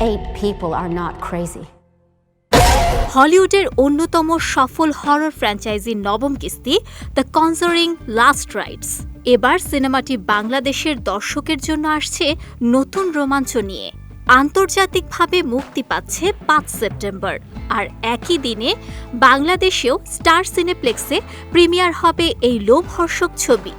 Eight people are not crazy. হলিউডের অন্যতম সফল হরর ফ্র্যাঞ্চাইজির নবম কিস্তি দ্য কনজারিং লাস্ট রাইটস এবার সিনেমাটি বাংলাদেশের দর্শকের জন্য আসছে নতুন রোমাঞ্চ নিয়ে। আন্তর্জাতিকভাবে মুক্তি পাচ্ছে পাঁচ সেপ্টেম্বর। আর একই দিনে বাংলাদেশেও স্টার সিনেপ্লেক্সে প্রিমিয়ার হবে এই লোমহর্ষক ছবি।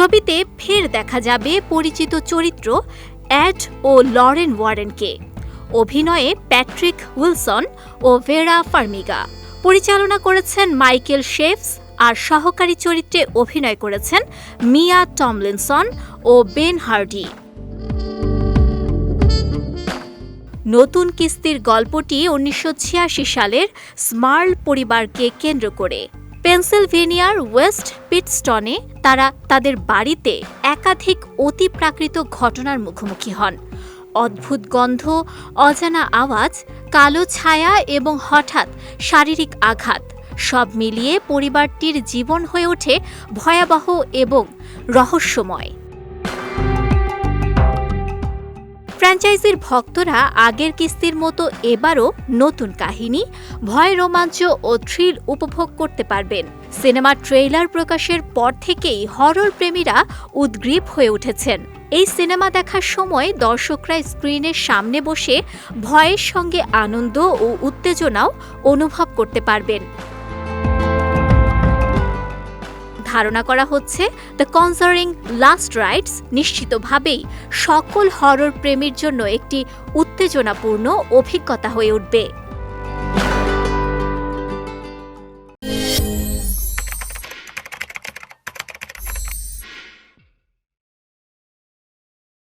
ছবিতে ফের দেখা যাবে পরিচিত চরিত্র অ্যাড ও লরেন ওয়ারেনকে। অভিনয়ে প্যাট্রিক উইলসন ও ভেরা ফার্মিগা। পরিচালনা করেছেন মাইকেল শেফস আর সহকারী চরিত্রে অভিনয় করেছেন মিয়া টমলিনসন ও বেন হার্ডি। নতুন কিস্তির গল্পটি উনিশশো ছিয়াশি সালের স্মার্ল পরিবারকে কেন্দ্র করে। পেনসিলভেনিয়ার ওয়েস্ট পিটস্টনে তারা তাদের বাড়িতে একাধিক অতিপ্রাকৃত ঘটনার মুখোমুখি হন। অদ্ভুত গন্ধ, অজানা আওয়াজ, কালো ছায়া এবং হঠাৎ শারীরিক আঘাত সব মিলিয়ে পরিবারটির জীবন হয়ে ওঠে ভয়াবহ এবং রহস্যময়। ফ্র্যাঞ্চাইজির ভক্তরা আগের কিস্তির মতো এবারও নতুন কাহিনী, ভয়, রোমাঞ্চ ও থ্রিল উপভোগ করতে পারবেন। সিনেমার ট্রেইলার প্রকাশের পর থেকেই হরর প্রেমীরা উদ্গ্রীব হয়ে উঠেছেন। এই সিনেমা দেখার সময় দর্শকরা স্ক্রিনের সামনে বসে ভয়ের সঙ্গে আনন্দ ও উত্তেজনাও অনুভব করতে পারবেন। ধারণা করা হচ্ছে দ্য কনসারিং লাস্ট রাইটস নিশ্চিতভাবেই সকল হরর প্রেমীর জন্য একটি উত্তেজনাপূর্ণ অভিজ্ঞতা হয়ে উঠবে।